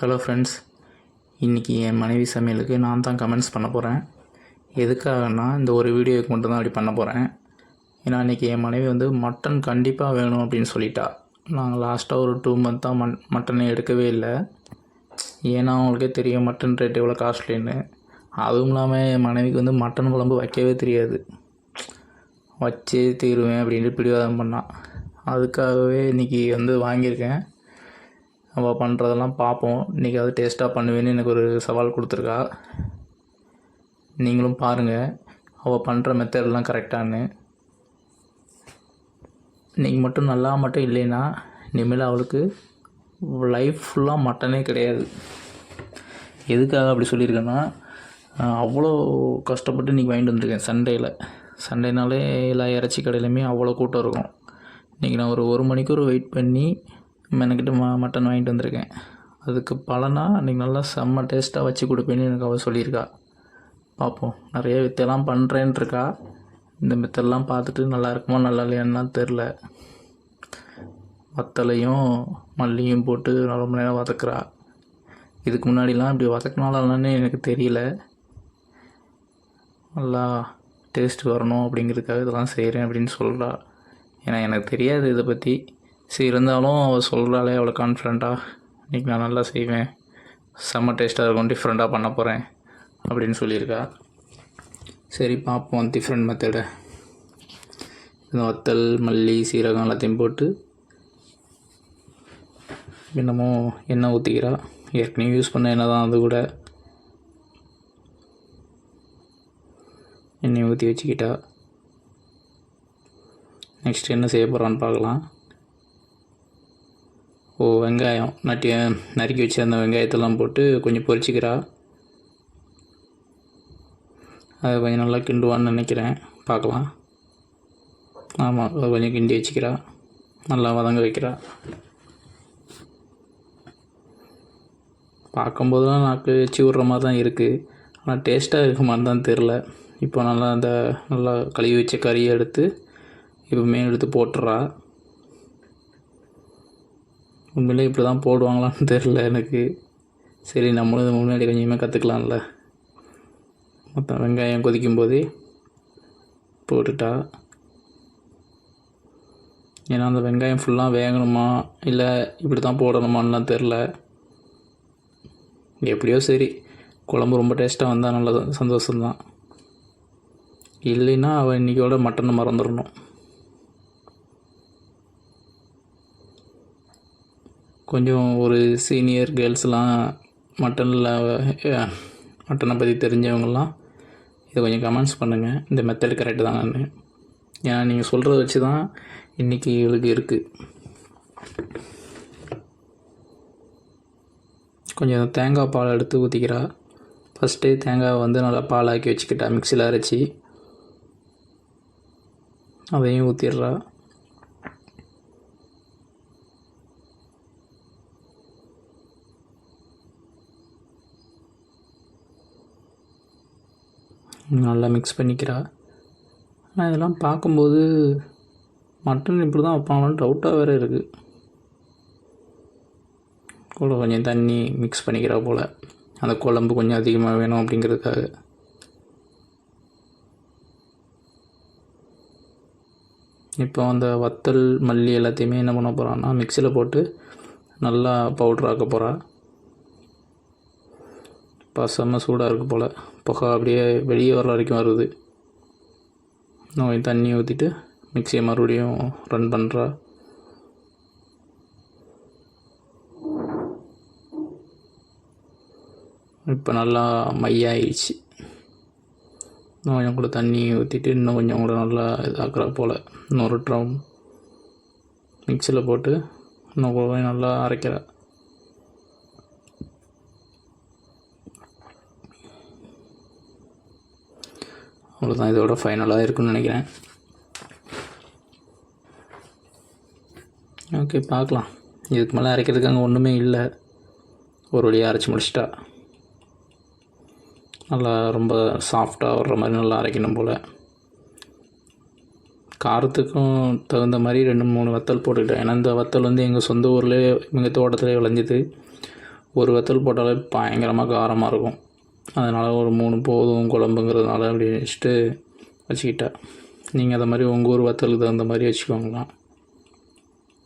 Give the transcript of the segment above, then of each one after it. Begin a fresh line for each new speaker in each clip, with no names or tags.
Hello friends இன்றைக்கி என் மனைவி சமையலுக்கு நான் தான் கமெண்ட்ஸ் பண்ண போகிறேன் எதுக்காகனா இந்த ஒரு வீடியோவுக்கு மட்டும் தான் அப்படி பண்ண போகிறேன் ஏன்னா இன்றைக்கி என் மனைவி வந்து மட்டன் கண்டிப்பாக வேணும் அப்படின்னு சொல்லிட்டா. நாங்கள் லாஸ்ட்டாக ஒரு டூ மந்த் தான் மட் மட்டனே எடுக்கவே இல்லை. ஏன்னா அவங்களுக்கே தெரியும் மட்டன் ரேட் எவ்வளோ காஸ்ட்லின்னு அதுவும் இல்லாமல் என் மனைவிக்கு வந்து மட்டன் குழம்பு வைக்கவே தெரியாது. வச்சே தீருவேன் அப்படின்ட்டு பிடிவாதம் பண்ணான் அதுக்காகவே இன்றைக்கி வந்து வாங்கியிருக்கேன். அவள் பண்ணுறதெல்லாம் பார்ப்போம் இன்றைக்கி அது டேஸ்ட்டாக பண்ணுவேன்னு எனக்கு ஒரு சவால் கொடுத்துருக்கா. நீங்களும் பாருங்கள் அவள் பண்ணுற மெத்தட்லாம் கரெக்டானு இன்றைக்கி மட்டும் நல்லா மட்டும் இல்லைன்னா இனிமேல் அவளுக்கு லைஃப் ஃபுல்லாக மட்டனே கிடையாது. எதுக்காக அப்படி சொல்லியிருக்கேன்னா அவ்வளோ கஷ்டப்பட்டு இன்றைக்கி வாங்கிட்டு வந்திருக்கேன் சண்டேயில். சண்டேனாலே எல்லா இறைச்சி கடையிலையுமே அவ்வளோ கூட்டம் இருக்கும். இன்றைக்கி நான் ஒரு ஒரு மணிக்கூர் வெயிட் பண்ணி மெனக்கிட்டு ம மட்டன் வாங்கிட்டு வந்திருக்கேன். அதுக்கு பலனாக அன்றைக்கி நல்லா செம்ம டேஸ்ட்டாக வச்சு கொடுப்பேன்னு எனக்கு அவள் சொல்லியிருக்கா. பார்ப்போம் நிறைய வித்தெல்லாம் பண்ணுறேன்னு இருக்கா இந்த மெத்தெல்லாம் பார்த்துட்டு நல்லா இருக்குமா நல்லா இல்லையான்னா தெரில. வத்தலையும் மல்லியும் போட்டு ரொம்ப நேரம் வதக்குறா. இதுக்கு முன்னாடிலாம் இப்படி வதக்கினாலான்னு எனக்கு தெரியல. நல்லா டேஸ்ட் வரணும் அப்படிங்கிறதுக்காக இதெல்லாம் செய்கிறேன் அப்படின்னு சொல்கிறா ஏன்னா எனக்கு தெரியாது இதை பற்றி சரி இருந்தாலும் அவள் சொல்கிறாளே அவ்வளோ கான்ஃபிடண்ட்டாக இன்றைக்கி நான் நல்லா செய்வேன். செம்ம டேஸ்ட்டாக இருக்கும் டிஃப்ரெண்ட்டாக பண்ண போகிறேன் அப்படின்னு சொல்லியிருக்கா. சரி பார்ப்போம் டிஃப்ரெண்ட் மெத்தடை இந்த வத்தல் மல்லி சீரகம் எல்லாத்தையும் போட்டு என்னமோ எண்ணெய் ஊற்றிக்கிறா ஏற்கனவே யூஸ் பண்ண எண்ணெய் தான் அது கூட. எண்ணெய் ஊற்றி வச்சுக்கிட்டா. நெக்ஸ்ட் என்ன செய்ய போகிறான்னு பார்க்கலாம். வெங்காயம். நட்டி நறுக்கி வச்ச அந்த வெங்காயத்தெல்லாம் போட்டு கொஞ்சம் பொரிச்சிக்கிறா. அதை கொஞ்சம் நல்லா கிண்டுவான்னு நினைக்கிறேன். பார்க்கலாம். ஆமாம் அதை கொஞ்சம் கிண்டி வச்சுக்கிறா. நல்லா வதங்க வைக்கிறா. பார்க்கும்போதெல்லாம் நாக்கு வச்சு மாதிரி தான் இருக்குது ஆனால் டேஸ்ட்டாக இருக்குமான்னு தான் தெரில. இப்போ நல்லா அந்த நல்லா கழுவி வச்ச கறியை எடுத்து இப்போ மீன் எடுத்து போட்டுறா. உண்மையிலே இப்படி தான் போடுவாங்களான்னு தெரில எனக்கு. சரி நம்மளும் இது முன்னாடி கொஞ்சமாக கற்றுக்கலாம்ல மொத்தம் வெங்காயம் கொதிக்கும் போதே போட்டுட்டா. ஏன்னா அந்த வெங்காயம் ஃபுல்லாக வேகணுமா? இல்லை இப்படி தான் போடணுமான்லாம் தெரில எப்படியோ சரி குழம்பு ரொம்ப டேஸ்ட்டாக வந்தால் நல்ல சந்தோஷம்தான். இல்லைன்னா அவள் இன்றைக்கோட மட்டனை மறந்துடணும். கொஞ்சம் ஒரு சீனியர் கேர்ள்ஸ்லாம் மட்டனில் மட்டனை பற்றி தெரிஞ்சவங்கலாம் இதை கொஞ்சம் கமெண்ட்ஸ் பண்ணுங்கள் இந்த மெத்தட் கரெக்டு தானு ஏன்னா நீங்கள் சொல்கிறத வச்சு தான் இன்றைக்கி இவளுக்கு இருக்குது கொஞ்சம் தேங்காய் பால் எடுத்து ஊற்றிக்கிறா ஃபஸ்ட்டே தேங்காய் வந்து நல்லா பாலாக்கி வச்சுக்கிட்டா மிக்சியில் அரைச்சி. அதையும் ஊற்றிடுறா நல்லா மிக்ஸ் பண்ணிக்கிறா. ஆனால் இதெல்லாம் பார்க்கும்போது மட்டன் இப்படி தான் வைப்பாங்களான்னு டவுட்டாக வேறு இருக்குது கூட கொஞ்சம் தண்ணி மிக்ஸ் பண்ணிக்கிறா போல். அந்த குழம்பு கொஞ்சம் அதிகமாக வேணும் அப்படிங்கிறதுக்காக. இப்போ அந்த வத்தல் மல்லி எல்லாத்தையுமே என்ன பண்ண போகிறான்னா மிக்சியில் போட்டு நல்லா பவுட்ராக்க போகிறா இப்போ செம்ம சூடாக இருக்குது போல். புகை அப்படியே வெளியே வர வரைக்கும் வருது. நோய் கொஞ்சம் தண்ணி ஊற்றிட்டு மிக்சியை மறுபடியும் ரன் பண்ணுறா இப்போ நல்லா மையாயிடுச்சு. இன்னும் கொஞ்சம் கூட தண்ணி ஊற்றிட்டு இன்னும் கொஞ்சம் கூட நல்லா இதாக்குறா போல். இன்னொரு ட்ரம் மிக்சியில் போட்டு இன்னும் கூட நல்லா அரைக்கிறா. அவ்வளோதான் இதோட ஃபைனலாக இருக்குன்னு நினைக்கிறேன். ஓகே பார்க்கலாம். இதுக்கு மேலே அரைக்கிறதுக்கு அங்கே ஒன்றுமே இல்லை. ஒரு வழியாக அரைச்சி முடிச்சிட்டா. நல்லா ரொம்ப சாஃப்டாக வர்ற மாதிரி நல்லா அரைக்கணும் போல். காரத்துக்கும் தகுந்த மாதிரி ரெண்டு மூணு வத்தல் போட்டுக்கிட்டேன். ஏன்னா இந்த வத்தல் வந்து எங்கள் சொந்த ஊர்லேயே எங்கள் தோட்டத்திலே விளைஞ்சிது. ஒரு வத்தல் போட்டாலே பயங்கரமாக காரமாக இருக்கும். அதனால் ஒரு மூணு போதும் குழம்புங்கிறதுனால அப்படி வச்சுட்டு வச்சுக்கிட்டா. நீங்கள் அதை மாதிரி உங்கள் ஊர் வத்தலுக்கு தகுந்த மாதிரி வச்சுக்கோங்களாம்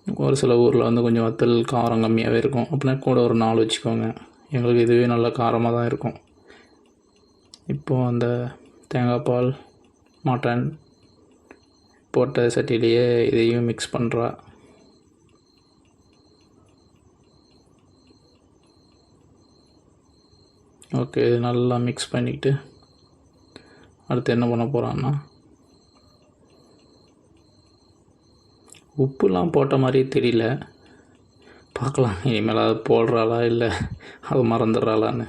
ஒரு சில ஊரில் வந்து கொஞ்சம் வத்தல் காரம் கம்மியாகவே இருக்கும். அப்படின்னா கூட ஒரு நாலு வச்சுக்கோங்க. எங்களுக்கு இதுவே நல்ல காரமாக தான் இருக்கும். இப்போது அந்த தேங்காய் பால் மட்டன் போட்ட சட்டிலேயே இதையும் மிக்ஸ் பண்ணுறா ஓகே இது நல்லா மிக்ஸ் பண்ணிக்கிட்டு அடுத்து என்ன பண்ண போகிறான்னா உப்புலாம் போட்ட மாதிரி தெரியல. பார்க்கலாம் இனிமேல் அது போடுறாளா இல்லை அது மறந்துடுறாளான்னு.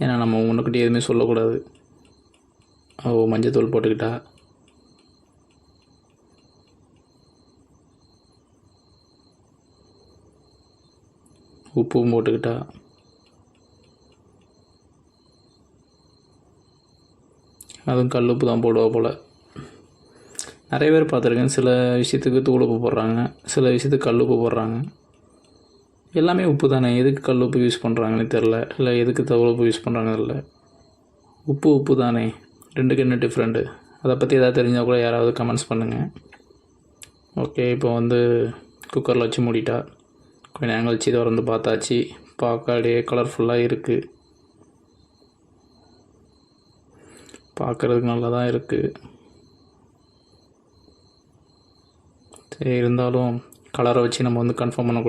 ஏன்னா நம்ம முன்னுக்கிட்டே எதுவுமே சொல்லக்கூடாது. ஓ மஞ்சத்தூள் போட்டுக்கிட்டா. உப்பும் போட்டுக்கிட்டா. அதுவும் கல் உப்பு தான் போடுவா போல். நிறைய பேர் பார்த்துருக்கேன். சில விஷயத்துக்கு தூள் உப்பு போடுறாங்க. சில விஷயத்துக்கு கல் உப்பு போடுறாங்க. எல்லாமே உப்பு தானே. எதுக்கு கல் உப்பு யூஸ் பண்ணுறாங்கன்னு தெரில இல்லை எதுக்கு தவள உப்பு யூஸ் பண்ணுறாங்க தெரில உப்பு உப்பு தானே. ரெண்டுக்கு என்ன டிஃப்ரெண்ட்டு அதை பற்றி எதாவது தெரிஞ்சால் கூட யாராவது கமெண்ட்ஸ் பண்ணுங்கள் ஓகே இப்போ வந்து குக்கரில் வச்சு மூடிட்டா. கொஞ்சம் நேரம் கழிச்சு திறந்து பார்த்தாச்சு. பார்க்க அப்படியே கலர்ஃபுல்லாக இருக்குது பார்க்குறதுக்கு நல்லா தான் இருக்குது சரி இருந்தாலும் கலரை வச்சு நம்ம வந்து கன்ஃபார்ம் பண்ணக்கூடாது